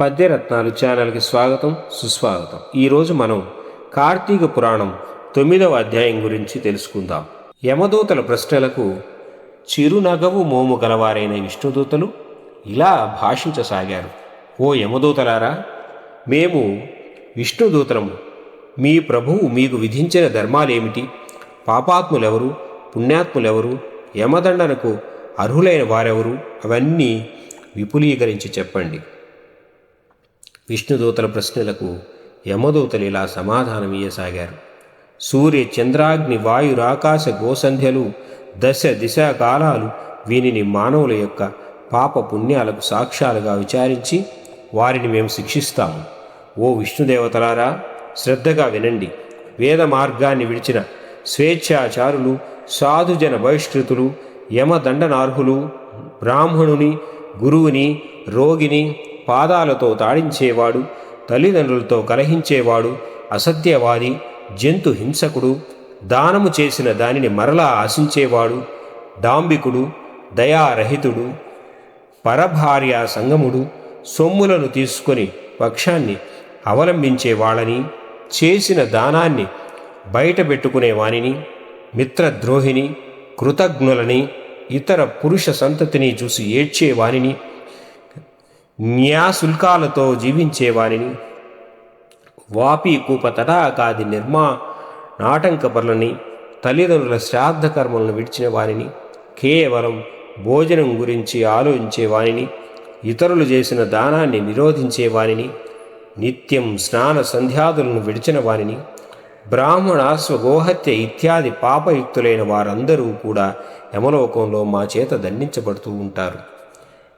పద్యరత్నాలు ఛానల్కి స్వాగతం సుస్వాగతం. ఈరోజు మనం కార్తీక పురాణం తొమ్మిదవ అధ్యాయం గురించి తెలుసుకుందాం. యమదూతల ప్రశ్నలకు చిరునగవు మోము గలవారైన విష్ణుదూతలు ఇలా భాషించసాగారు. ఓ యమదూతలారా మేము విష్ణుదూతలము. మీ ప్రభువు మీకు విధించిన ధర్మాలేమిటి? పాపాత్ములెవరు? పుణ్యాత్ములెవరు? యమదండనకు అర్హులైన వారెవరు? అవన్నీ విపులీకరించి చెప్పండి. విష్ణుదూతల ప్రశ్నలకు యమదూతలు ఇలా సమాధానం ఇయ్యసాగారు. సూర్య చంద్రాగ్ని వాయురాకాశ గోసంధ్యలు దశ దిశా కాలాలు వీనిని మానవుల యొక్క పాప పుణ్యాలకు సాక్ష్యాలుగా విచారించి వారిని మేము శిక్షిస్తాము. ఓ విష్ణుదేవతలారా శ్రద్ధగా వినండి. వేద మార్గాన్ని విడిచిన స్వేచ్ఛాచారులు సాధుజన బహిష్కృతులు యమదండనార్హులు బ్రాహ్మణుని గురువుని రోగిని పాదాలతో తాడించేవాడు తల్లిదండ్రులతో కలహించేవాడు అసత్యవాది జంతు హింసకుడు దానము చేసిన దానిని మరలా ఆశించేవాడు డాంబికుడు దయారహితుడు పరభార్య సంగముడు సొమ్ములను తీసుకొని పక్షాన్ని అవలంబించేవాళ్ళని చేసిన దానాన్ని బయటపెట్టుకునే వానిని మిత్రద్రోహిని కృతజ్ఞులని ఇతర పురుష సంతతిని చూసి ఏడ్చేవానిని న్యాశుల్కాలతో జీవించే వానిని. వాపి కూప తటాకాది నిర్మా నాటంకపరులని తల్లిదండ్రుల శ్రాద్ధ కర్మలను విడిచిన వారిని కేవలం భోజనం గురించి ఆలోచించే వారిని ఇతరులు చేసిన దానాన్ని నిరోధించే వారిని నిత్యం స్నాన సంధ్యాదులను విడిచిన వారిని బ్రాహ్మణాశ్వ గోహత్య ఇత్యాది పాపయుక్తులైన వారందరూ కూడా యమలోకంలో మా చేత దండించబడుతూ ఉంటారు.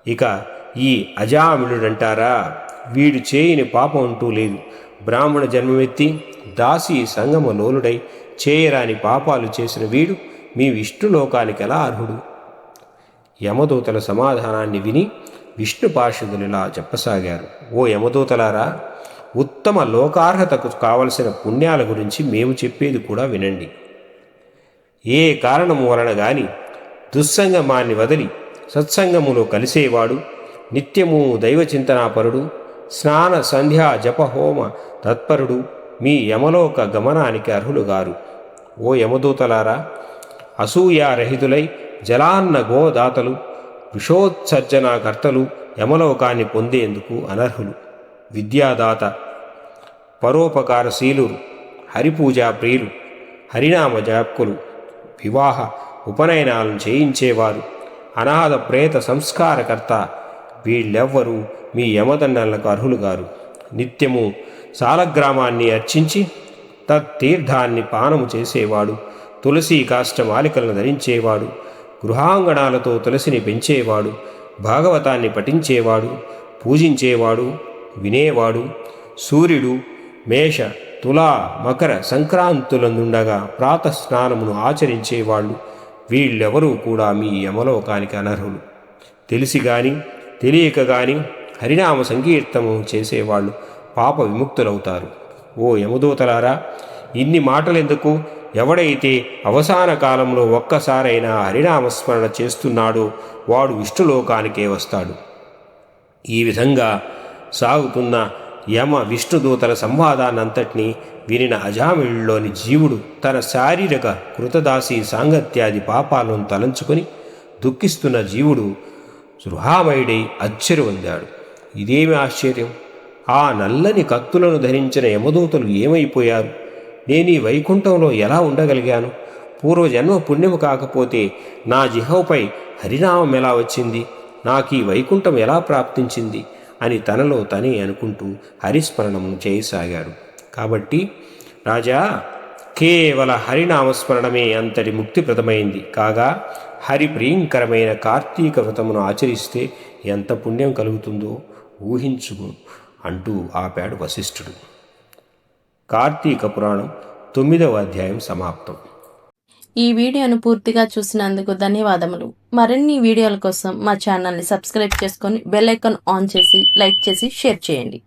ఇక ఈ అజామిళుడంటారా వీడు చేయని పాపం అంటూ లేదు. బ్రాహ్మణ జన్మమెత్తి దాసి సంగమ లోలుడై చేయరాని పాపాలు చేసిన వీడు మీ విష్ణులోకానికి ఎలా అర్హుడు? యమదూతల సమాధానాన్ని విని విష్ణు పార్షదులు ఇలా చెప్పసాగారు. ఓ యమదూతలారా ఉత్తమ లోకార్హతకు కావలసిన పుణ్యాల గురించి మేము చెప్పేది కూడా వినండి. ఏ కారణము వలన గాని దుస్సంగమాన్ని వదిలి సత్సంగములో కలిసేవాడు నిత్యము దైవచింతనాపరుడు స్నాన సంధ్యా జపహోమ తత్పరుడు మీ యమలోక గమనానికి అర్హులు గారు ఓ యమదూతలారా అసూయారహితులై జలాన్న గోదాతలు విషోత్సర్జనాకర్తలు యమలోకాన్ని పొందేందుకు అనర్హులు. విద్యాదాత పరోపకారశీలు హరిపూజా ప్రియులు హరినామ జాప్కులు వివాహ ఉపనయనాలను చేయించేవారు అనాథ ప్రేత సంస్కారకర్త వీళ్ళెవ్వరూ మీ యమదండలకు అర్హులు గారు నిత్యము సాలగ్రామాన్ని అర్చించి తత్తీర్థాన్ని పానము చేసేవాడు. తులసి కాష్టమాలికలను ధరించేవాడు. గృహాంగణాలతో తులసిని పెంచేవాడు. భాగవతాన్ని పఠించేవాడు. పూజించేవాడు. వినేవాడు. సూర్యుడు మేష తులా మకర సంక్రాంతులందుండగా ప్రాతస్నానమును ఆచరించేవాళ్ళు. వీళ్ళెవరూ కూడా మీ యమలోకానికి అనర్హులు. తెలిసి గాని తెలియక గాని హరినామ సంకీర్తము చేసేవాళ్ళు పాప విముక్తులవుతారు. ఓ యమదూతలారా ఇన్ని మాటలెందుకు? ఎవడైతే అవసాన కాలంలో ఒక్కసారైనా హరినామస్మరణ చేస్తున్నాడో వాడు విష్ణులోకానికే వస్తాడు. ఈ విధంగా సాగుతున్న యమ విష్ణుదూతల సంవాదాన్నంతటినీ వినిన అజామిళ్ళలోని జీవుడు తన శారీరక కృతదాసి సాంగత్యాది పాపాలను తలంచుకొని దుఃఖిస్తున్న జీవుడు సృహామయుడై అచ్చరు పొందాడు. ఇదేమి ఆశ్చర్యం? ఆ నల్లని కత్తులను ధరించిన యమదూతలు ఏమైపోయారు? నేను ఈ వైకుంఠంలో ఎలా ఉండగలిగాను? పూర్వజన్మ పుణ్యము కాకపోతే నా జిహంపై హరినామం ఎలా వచ్చింది? నాకు ఈ వైకుంఠం ఎలా ప్రాప్తించింది? అని తనలో తనే అనుకుంటూ హరిస్మరణము చేయసాగాడు. కాబట్టి రాజా కేవల హరినామస్మరణమే అంతటి ముక్తిప్రదమైంది. కాగా హరి ప్రియంకరమైన కార్తీక వ్రతమును ఆచరిస్తే ఎంత పుణ్యం కలుగుతుందో ఊహించుకు అంటూ ఆపాడు వశిష్ఠుడు. కార్తీక పురాణం తొమ్మిదవ అధ్యాయం సమాప్తం. ఈ వీడియోను పూర్తిగా చూసినందుకు ధన్యవాదములు. మరిన్ని వీడియోల కోసం మా ఛానల్ని సబ్స్క్రైబ్ చేసుకొని బెల్ ఐకాన్ ఆన్ చేసి లైక్ చేసి షేర్ చేయండి.